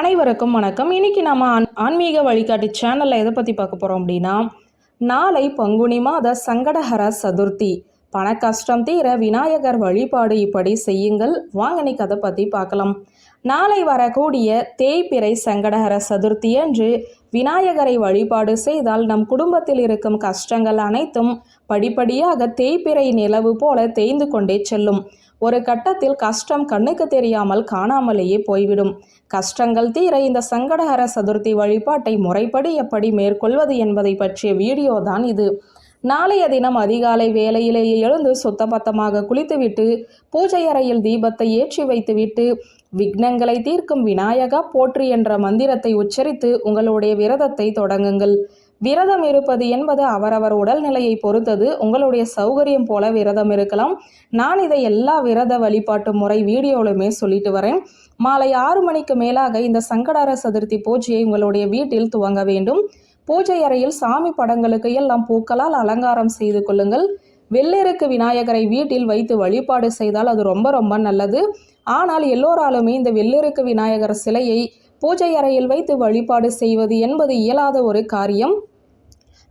அனைவருக்கும் வணக்கம். இன்னைக்கு நம்ம ஆன்மீக வழிகாட்டி சேனலில் எதை பற்றி பார்க்க போகிறோம் அப்படின்னா நாளை பங்குனி மாத சங்கடஹர சதுர்த்தி. பண கஷ்டம் தீர விநாயகர் வழிபாடு இப்படி செய்யுங்கள். வாங்க கதை அதை பற்றி பார்க்கலாம். நாளை வரக்கூடிய தேய்பிறை சங்கடகர சதுர்த்தி அன்று விநாயகரை வழிபாடு செய்தால் நம் குடும்பத்தில் இருக்கும் கஷ்டங்கள் அனைத்தும் படிப்படியாக தேய்பிறை நிலவு போல தேய்ந்து கொண்டே செல்லும். ஒரு கட்டத்தில் கஷ்டம் கண்ணுக்கு தெரியாமல் காணாமலேயே போய்விடும். கஷ்டங்கள் தீர இந்த சங்கடகர சதுர்த்தி வழிபாட்டை முறைப்படி எப்படி மேற்கொள்வது என்பதை பற்றிய வீடியோ தான் இது. நாளைய தினம் அதிகாலை வேலையிலேயே எழுந்து சுத்தபத்தமாக குளித்துவிட்டு பூஜை அறையில் தீபத்தை ஏற்றி வைத்துவிட்டு விக்னங்களை தீர்க்கும் விநாயகா போற்றி என்ற மந்திரத்தை உச்சரித்து உங்களுடைய விரதத்தை தொடங்குங்கள். விரதம் இருப்பது என்பது அவரவர் உடல்நிலையை பொறுத்தது. உங்களுடைய சௌகரியம் போல விரதம் இருக்கலாம். நான் இதை எல்லா விரத வழிபாட்டு முறை வீடியோவிலுமே சொல்லிட்டு வரேன். மாலை ஆறு மணிக்கு மேலாக இந்த சங்கடார சதுர்த்தி பூஜையை உங்களுடைய வீட்டில் துவங்க வேண்டும். பூஜை அறையில் சாமி படங்களுக்கு எல்லாம் பூக்களால் அலங்காரம் செய்து கொள்ளுங்கள். வெள்ளெருக்கு விநாயகரை வீட்டில் வைத்து வழிபாடு செய்தால் அது ரொம்ப ரொம்ப நல்லது. ஆனால் எல்லோராலுமே இந்த வெள்ளெருக்கு விநாயகர் சிலையை பூஜை அறையில் வைத்து வழிபாடு செய்வது என்பது இயலாத ஒரு காரியம்.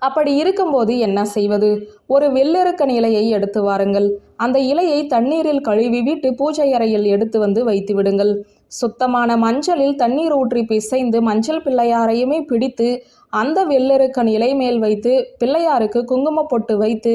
அப்படி இருக்கும்போது என்ன செய்வது? ஒரு வெள்ளெருக்க இலையை எடுத்து வாருங்கள். அந்த இலையை தண்ணீரில் கழுவி விட்டு பூஜை அறையில் எடுத்து வந்து வைத்து விடுங்கள். சுத்தமான மஞ்சளில் தண்ணீர் ஊற்றி பிசைந்து மஞ்சள் பிள்ளையாரையுமே பிடித்து அந்த வெள்ளெருக்கன் இலை மேல் வைத்து பிள்ளையாருக்கு குங்கும பொட்டு வைத்து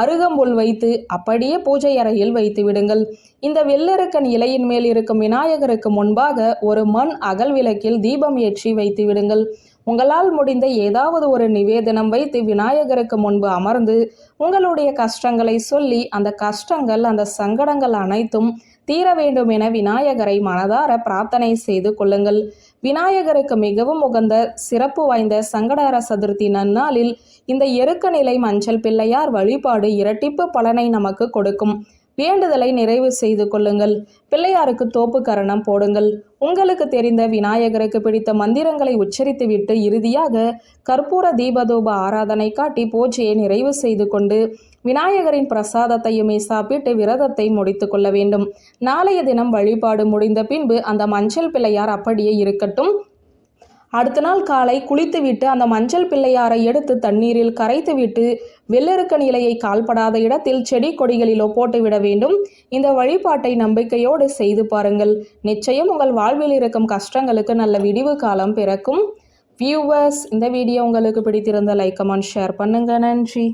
அருகம்புல் வைத்து அப்படியே பூஜை அறையில் வைத்து விடுங்கள். இந்த வெள்ளெருக்கன் இலையின் மேல் இருக்கும் விநாயகருக்கு முன்பாக ஒரு மண் அகல் விளக்கில் தீபம் ஏற்றி வைத்து விடுங்கள். உங்களால் முடிந்த ஏதாவது ஒரு நிவேதனம் வைத்து விநாயகருக்கு முன்பு அமர்ந்து உங்களுடைய கஷ்டங்களை சொல்லி அந்த கஷ்டங்கள் அந்த சங்கடங்கள் அனைத்தும் தீர வேண்டும் என விநாயகரை மனதார பிரார்த்தனை செய்து கொள்ளுங்கள். விநாயகருக்கு மிகவும் உகந்த சிறப்பு வாய்ந்த சங்கடார சதுர்த்தி நன்னாளில் இந்த எருக்க நிலை மஞ்சள் பிள்ளையார் வழிபாடு இரட்டிப்பு பலனை நமக்கு கொடுக்கும். வேண்டுதலை நிறைவு செய்து கொள்ளுங்கள். பிள்ளையாருக்கு தோப்பு கரணம் போடுங்கள். உங்களுக்கு தெரிந்த விநாயகருக்கு பிடித்த மந்திரங்களை உச்சரித்துவிட்டு இறுதியாக கற்பூர தீபதூப ஆராதனை காட்டி பூஜையை நிறைவு செய்து கொண்டு விநாயகரின் பிரசாதத்தையுமே சாப்பிட்டு விரதத்தை முடித்து கொள்ள வேண்டும். நாளைய தினம் வழிபாடு முடிந்த பின்பு அந்த மஞ்சள் பிள்ளையார் அப்படியே இருக்கட்டும். அடுத்த நாள் காலை குளித்துவிட்டு அந்த மஞ்சள் பிள்ளையாரை எடுத்து தண்ணீரில் கரைத்துவிட்டு வெள்ளிருக்க நிலையை கால்படாத இடத்தில் செடி கொடிகளிலோ போட்டுவிட வேண்டும். இந்த வழிபாட்டை நம்பிக்கையோடு செய்து பாருங்கள். நிச்சயம் உங்கள் வாழ்வில் இருக்கும் கஷ்டங்களுக்கு நல்ல விடிவு காலம் பிறக்கும். வியூவர்ஸ் இந்த வீடியோ உங்களுக்கு பிடித்திருந்த லைக் கமெண்ட் ஷேர் பண்ணுங்க. நன்றி.